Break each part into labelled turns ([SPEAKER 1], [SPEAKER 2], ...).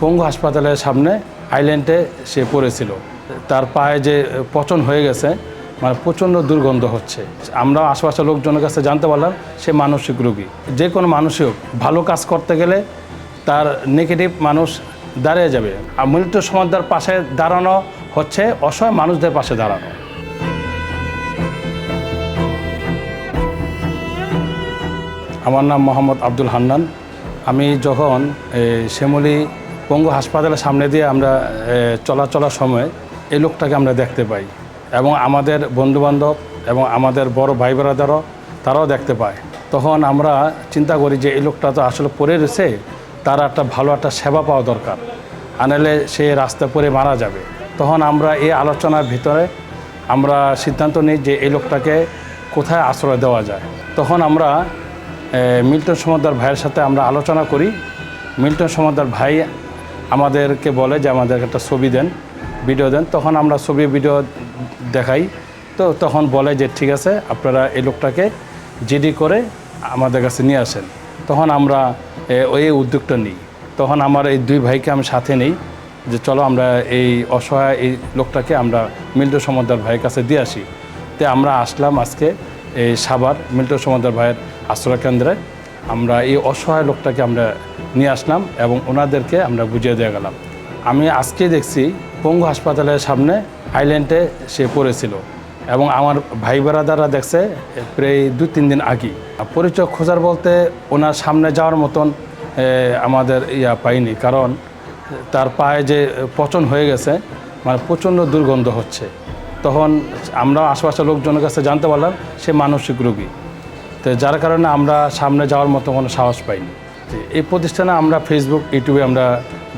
[SPEAKER 1] পঙ্গু হাসপাতালের সামনে আইল্যান্ডে সে পড়েছিল। তার পায়ে যে পচন হয়ে গেছে মানে প্রচণ্ড দুর্গন্ধ হচ্ছে। আমরা আশপাশের লোকজনের কাছে জানতে পারলাম, সে মানসিক রোগী। যে কোনো মানুষই হোক, ভালো কাজ করতে গেলে তার নেগেটিভ মানুষ দাঁড়িয়ে যাবে। আর মৃত্যু সমাধার পাশে দাঁড়ানো হচ্ছে, অসহায় মানুষদের পাশে দাঁড়ানো। আমার নাম মোহাম্মদ আব্দুল হান্নান। আমি যখন শ্যামলী পঙ্গু হাসপাতালের সামনে দিয়ে আমরা চলাচলার সময় এই লোকটাকে আমরা দেখতে পাই এবং আমাদের বন্ধুবান্ধব এবং আমাদের বড় ভাই ব্রাদারও তারাও দেখতে পায়। তখন আমরা চিন্তা করি যে এই লোকটা তো আসলে পড়ে রয়েছে, তার একটা ভালো একটা সেবা পাওয়া দরকার, আনালে সে রাস্তা পরে মারা যাবে। তখন আমরা এই আলোচনার ভিতরে আমরা সিদ্ধান্ত নিই যে এই লোকটাকে কোথায় আশ্রয় দেওয়া যায়। তখন আমরা মিল্টন সমাদার ভাইয়ের সাথে আমরা আলোচনা করি। মিল্টন সমাদার ভাই আমাদেরকে বলে যে আমাদেরকে একটা ছবি দেন ভিডিও দেন। তখন আমরা ছবি ভিডিও দেখাই। তো তখন বলে যে, ঠিক আছে, আপনারা এই লোকটাকে জিডি করে আমাদের কাছে নিয়ে আসেন। তখন আমরা ওই উদ্যোগটা নিই। তখন আমার এই দুই ভাইকে আমি সাথে নিই যে, চলো আমরা এই অসহায় এই লোকটাকে আমরা মিল্টন সমাদার ভাইয়ের কাছে দিয়ে আসি। তে আমরা আসলাম আজকে এই সাভার মিল্টন সমাদার ভাইয়ের আশ্রয় কেন্দ্রে। আমরা এই অসহায় লোকটাকে আমরা নিয়ে আসলাম এবং ওনাদেরকে আমরা বুঝিয়ে দিয়ে গেলাম। আমি আজকে দেখছি পঙ্গু হাসপাতালের সামনে আইল্যান্ডে সে পড়েছিল এবং আমার ভাই বেড়াদাররা দেখছে প্রায় দু তিন দিন আগেই পরিচয় খোঁজার বলতে ওনার সামনে যাওয়ার মতন আমাদের ইয়া পাইনি। কারণ তার পায়ে যে পচন হয়ে গেছে মানে প্রচণ্ড দুর্গন্ধ হচ্ছে। তখন আমরা আশেপাশের লোকজনের কাছে জানতে পারলাম সে মানসিক রোগী। তো যার কারণে আমরা সামনে যাওয়ার মতো কোনো সাহস পাইনি। এই প্রতিষ্ঠানে আমরা ফেসবুক ইউটিউবে আমরা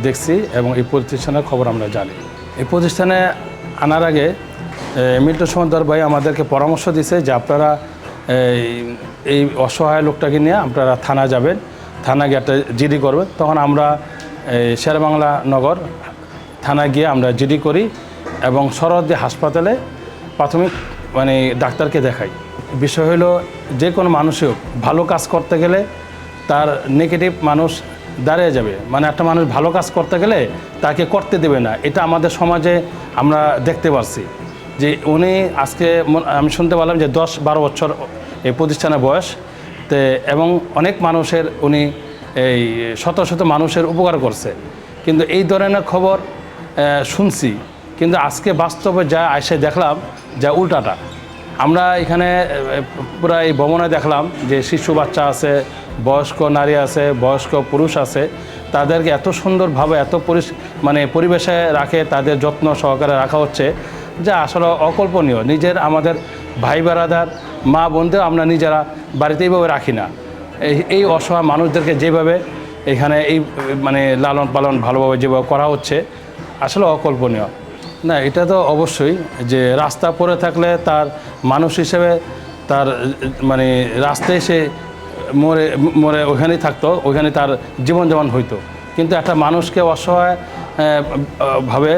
[SPEAKER 1] দেখছি এবং এই প্রতিষ্ঠানের খবর আমরা জানি। এই প্রতিষ্ঠানে আনার আগে মিল্টন সমাদার ভাই আমাদেরকে পরামর্শ দিছে যে আপনারা এই অসহায় লোকটাকে নিয়ে আপনারা থানা যাবেন, থানা গিয়ে একটা জিডি করবেন। তখন আমরা শেরবাংলা নগর থানায় গিয়ে আমরা জিডি করি এবং সরহদ্দি হাসপাতালে প্রাথমিক মানে ডাক্তারকে দেখাই। বিষয় হলো, যে কোনো মানুষই ভালো কাজ করতে গেলে তার নেগেটিভ মানুষ দাঁড়িয়ে যাবে। মানে একটা মানুষ ভালো কাজ করতে গেলে তাকে করতে দেবে না। এটা আমাদের সমাজে আমরা দেখতে পাচ্ছি যে উনি আজকে আমি শুনতে পারলাম যে দশ বারো বছর এই প্রতিষ্ঠানের বয়স। তে এবং অনেক মানুষের উনি এই শত শত মানুষের উপকার করছে। কিন্তু এই ধরনের খবর শুনছি। কিন্তু আজকে বাস্তবে যা এসে দেখলাম, যা উল্টাটা আমরা এখানে পুরা এই ভবনে দেখলাম যে শিশু বাচ্চা আছে, বয়স্ক নারী আছে, বয়স্ক পুরুষ আছে। তাদেরকে এত সুন্দরভাবে, এত পরিস মানে পরিবেশে রাখে, তাদের যত্ন সহকারে রাখা হচ্ছে, যা আসলে অকল্পনীয়। নিজের, আমাদের ভাই বেড়াদার মা বোনদের আমরা নিজেরা বাড়িতে এইভাবে রাখি না। এই এই অসহায় মানুষদেরকে যেভাবে এখানে এই মানে লালন পালন ভালোভাবে যেভাবে করা হচ্ছে, আসলে অকল্পনীয়। না, এটা তো অবশ্যই যে রাস্তা পড়ে থাকলে তার মানুষ হিসেবে তার মানে রাস্তায় সে মরে মরে ওখানেই থাকতো ওখানে তার জীবনযাপন হইতো। কিন্তু একটা মানুষকে অসহায় ভাবে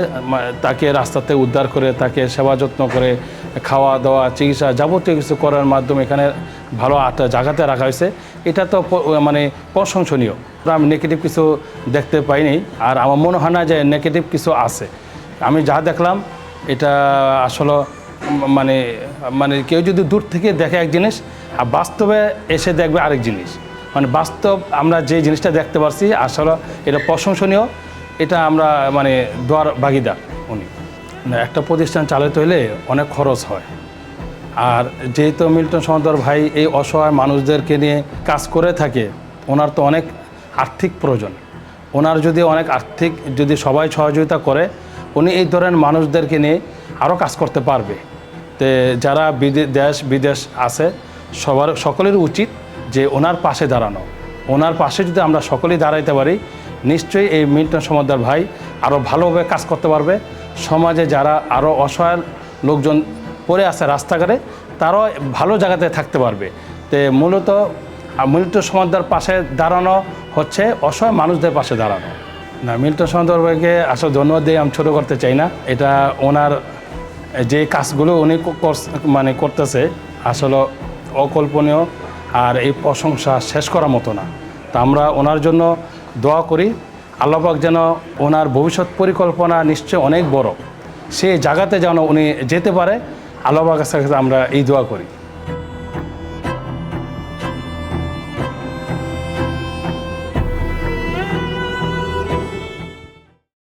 [SPEAKER 1] তাকে রাস্তাতে উদ্ধার করে, তাকে সেবা যত্ন করে, খাওয়া দাওয়া, চিকিৎসা যাবতীয় কিছু করার মাধ্যমে এখানে ভালো একটা জায়গাতে রাখা হয়েছে। এটা তো মানে প্রশংসনীয়। আমি নেগেটিভ কিছু দেখতে পাইনি। আর আমার মনে হয় না যে নেগেটিভ কিছু আছে। আমি যা দেখলাম, এটা আসলে মানে মানে কেউ যদি দূর থেকে দেখে এক জিনিস, আর বাস্তবে এসে দেখবে আরেক জিনিস। মানে বাস্তব আমরা যে জিনিসটা দেখতে পারছি আসলে এটা প্রশংসনীয়, এটা আমরা মানে দোয়ার ভাগিদার উনি। একটা প্রতিষ্ঠান চালাতে হলে অনেক খরচ হয়। আর যেহেতু মিল্টন সমাদর ভাই এই অসহায় মানুষদেরকে নিয়ে কাজ করে থাকে, ওনার তো অনেক আর্থিক প্রয়োজন। ওনার যদি অনেক আর্থিক যদি সবাই সহযোগিতা করে, উনি এই ধরনের মানুষদেরকে নিয়ে আরও কাজ করতে পারবে। তে যারা দেশ, বিদেশ আছে, সবার, সকলের উচিত যে ওনার পাশে দাঁড়ানো। ওনার পাশে যদি আমরা সকলেই দাঁড়াইতে পারি, নিশ্চয়ই এই মিল্টন সমাদার ভাই আরও ভালোভাবে কাজ করতে পারবে। সমাজে যারা আরও অসহায় লোকজন পড়ে আছে রাস্তাঘাটে, তারাও ভালো জায়গাতে থাকতে পারবে। তে মূলত মিল্টন সমাদার পাশে দাঁড়ানো হচ্ছে অসহায় মানুষদের পাশে দাঁড়ানো। না মিল্টন সমাদার ভাইকে আসলে ধন্যবাদ দিয়ে আমি ছোটো করতে চাই না। এটা ওনার যে কাজগুলো উনি মানে করতেছে, আসলে অকল্পনীয় আর এই প্রশংসা শেষ করার মতো না। তা আমরা ওনার জন্য দোয়া করি আল্লাহবাক যেন ওনার ভবিষ্যৎ পরিকল্পনা নিশ্চয় অনেক বড়। সে জায়গাতে যেন উনি যেতে পারে আল্লাহবাকের সাথে আমরা এই দোয়া করি।